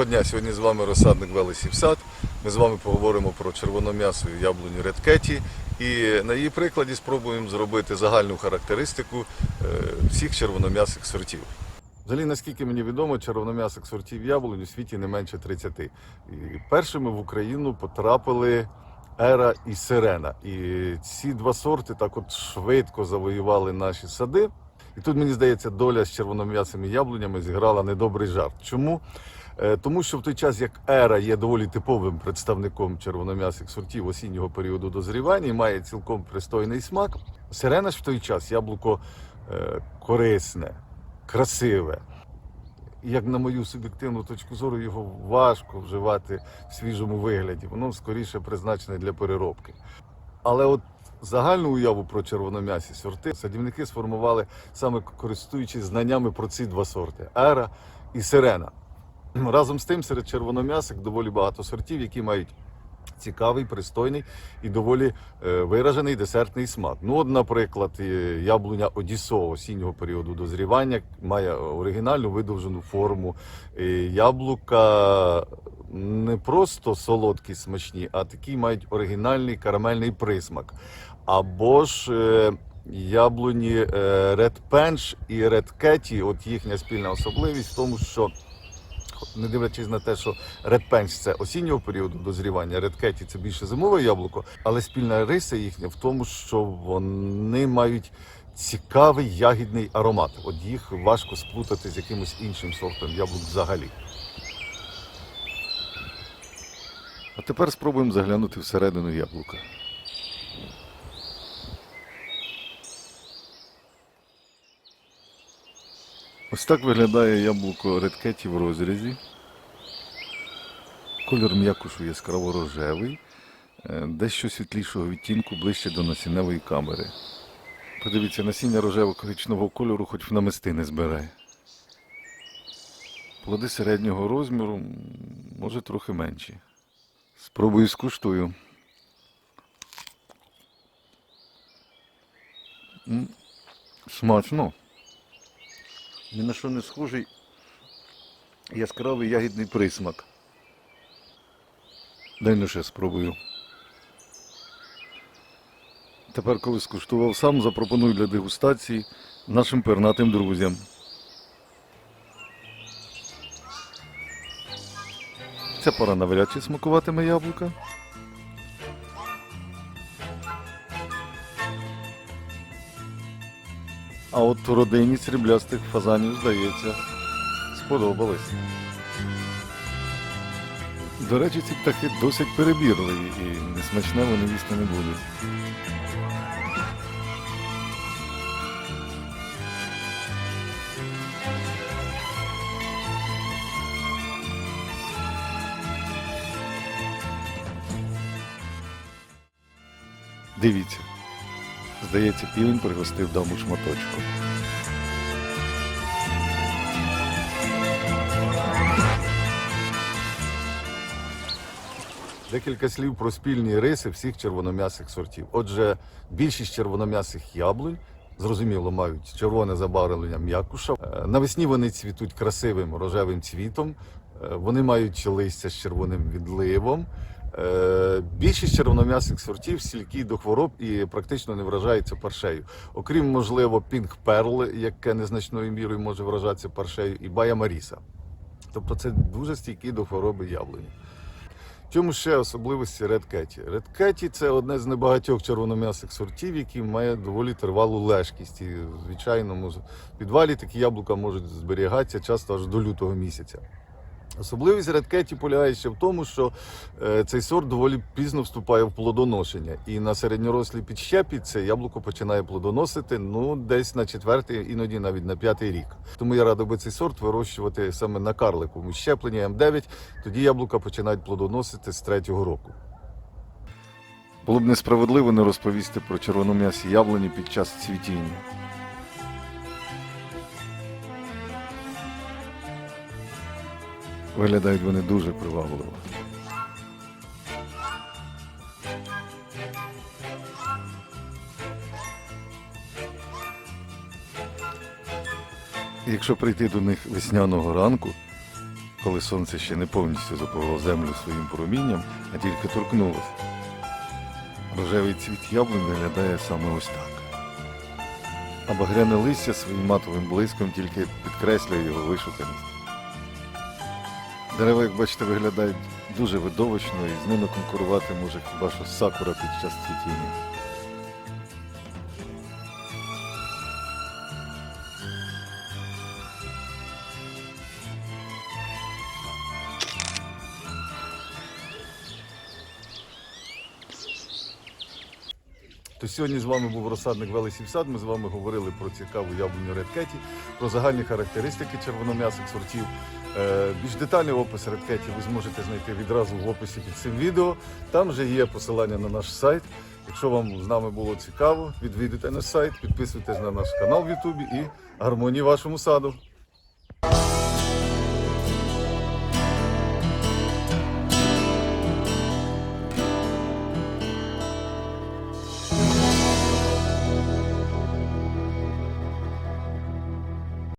Доброго дня! Сьогодні з вами розсадник Велесів Сад. Ми з вами поговоримо про червоном'ясу яблуню Редкеті і на її прикладі спробуємо зробити загальну характеристику е, всіх червоном'ясих сортів. Взагалі, наскільки мені відомо, червоном'ясих сортів яблунь у світі не менше 30. І першими в Україну потрапили Ера і Сирена. І ці два сорти так от швидко завоювали наші сади. І тут, мені здається, доля з червоном'ясими яблунями зіграла недобрий жарт. Чому? Е, Тому що в той час, як ера є доволі типовим представником червоном'ясих сортів осіннього періоду дозрівання і має цілком пристойний смак, сирена ж в той час яблуко е, корисне, красиве. Як на мою суб'єктивну точку зору, його важко вживати в свіжому вигляді. Воно скоріше призначене для переробки. Але от загальну уяву про червоном'ясі сорти садівники сформували саме користуючись знаннями про ці два сорти ера і сирена. Разом з тим, серед червоном'ясих доволі багато сортів, які мають цікавий, пристойний і доволі е, виражений десертний смак. Ну, от, наприклад, е, яблуня Одісо осіннього періоду дозрівання має оригінальну видовжену форму. Е, Яблука не просто солодкі, смачні, а такі мають оригінальний карамельний присмак. Або ж яблуні Red Pench і Red Кеті, от їхня спільна особливість в тому, що не дивлячись на те, що Red це осіннього періоду дозрівання, Red Кеті – це більше зимове яблуко, але спільна риса їхня в тому, що вони мають цікавий ягідний аромат. От їх важко сплутати з якимось іншим сортом яблук взагалі. А тепер спробуємо заглянути всередину яблука. Ось так виглядає яблуко редкеті в розрізі. Кольор м'якушу яскраво рожевий, е, дещо світлішого відтінку ближче до насінневої камери. Подивіться, насіння рожево-коричневого кольору хоч в намисти не збирає. Плоди середнього розміру, може трохи менші. Спробую скуштую. Смачно. Ні на що не схожий яскравий ягідний присмак. Дай ну ще спробую. Тепер, коли скуштував сам, запропоную для дегустації нашим пернатим друзям. Ця пора навряд чи смакуватиме яблука. А от родині сріблястих фазанів, здається, сподобалось. До речі, ці птахи досить перебірливі і несмачне вони їсти не будуть. Дивіться. Здається, півень пригостив даму шматочком. Декілька слів про спільні риси всіх червоном'ясих сортів. Отже, більшість червоном'ясих яблунь, зрозуміло, мають червоне забарвлення м'якуша. Е, Навесні вони цвітуть красивим рожевим цвітом. Е, Вони мають листя з червоним відливом. Е, Більшість червоном'ясих сортів стількі до хвороб і практично не вражаються паршею. Окрім, можливо, Пінг Перл, яке незначною мірою може вражатися паршею, і Бая Маріса. Тобто це дуже стійкі до хвороби яблуні. Чому ще особливості? Red Cat – це одне з небагатьох червоном'ясих сортів, який має доволі тривалу лежкість. І в звичайному підвалі такі яблука можуть зберігатися часто аж до лютого місяця. Особливість Red полягає ще в тому, що е, цей сорт доволі пізно вступає в плодоношення. І на середньорослій підщепі це яблуко починає плодоносити ну, десь на четвертий, іноді навіть на п'ятий рік. Тому я радив би цей сорт вирощувати саме на карликовому щепленні М9, тоді яблука починають плодоносити з третього року. Було б несправедливо не розповісти про червоном'ясі яблуні під час цвітіння. Виглядають вони дуже привабливо. Якщо прийти до них весняного ранку, коли сонце ще не повністю запалило землю своїм промінням, а тільки торкнулося. Рожевий цвіт яблунь виглядає саме ось так. А багряне листя своїм матовим блиском тільки підкреслює його вишуканість. Дерева, як бачите, виглядають дуже видовищно і з ними конкурувати може хіба що сакура під час цвітіння. То сьогодні з вами був розсадник Велесівсад. Ми з вами говорили про цікаву яблуню редкеті, про загальні характеристики червоном'ясих сортів. Е, Більш детальний опис редкеті ви зможете знайти відразу в описі під цим відео. Там вже є посилання на наш сайт. Якщо вам з нами було цікаво, відвідуйте наш сайт, підписуйтесь на наш канал в Ютубі і гармонії вашому саду.